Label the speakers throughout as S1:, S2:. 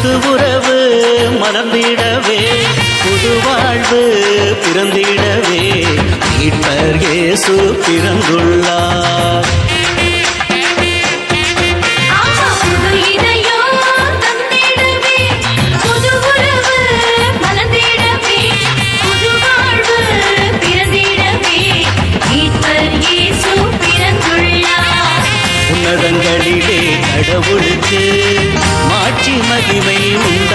S1: புது
S2: உறவு மலர்ந்திடவே புது வாழ்வு பிறந்திடவே மீட்பர் இயேசு பிறந்துள்ளார்.
S1: கடவுளுக்கு. மாட்சி மகிமை உண்டு.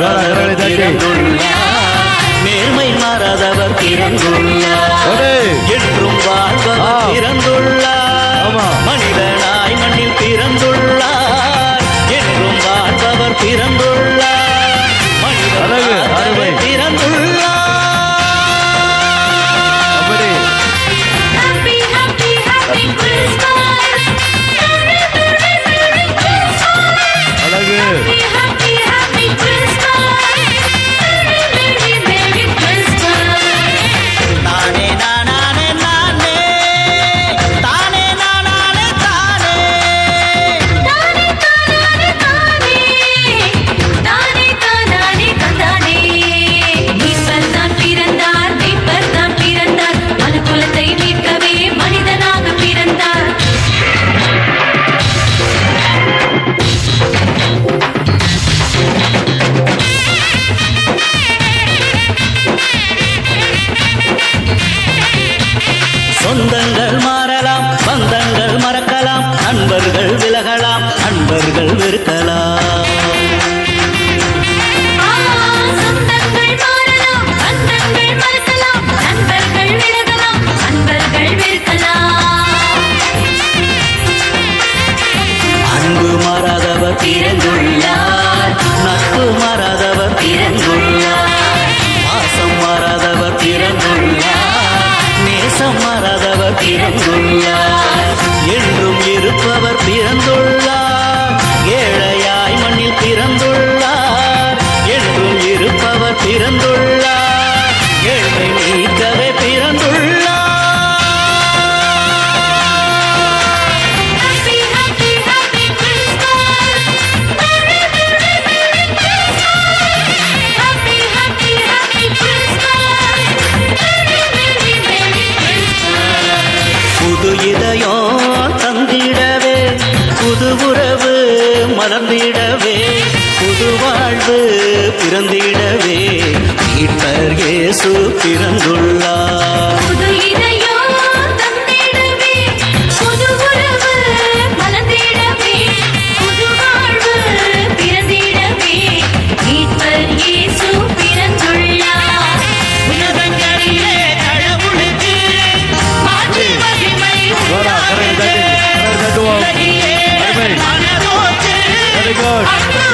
S3: கரங்களை தட்டி
S1: சொந்தங்கள் மாறலாம் பந்தங்கள் மறக்கலாம் நண்பர்கள் விலகலாம் அன்பர்கள் வெறுக்கலாம். அன்பு மாறாதவர் பிறந்துள்ளார் புது உறவு மலர்ந்திடவே புது வாழ்வு பிறந்திடவே மீட்பர் இயேசு பிறந்துள்ளார். Carlos.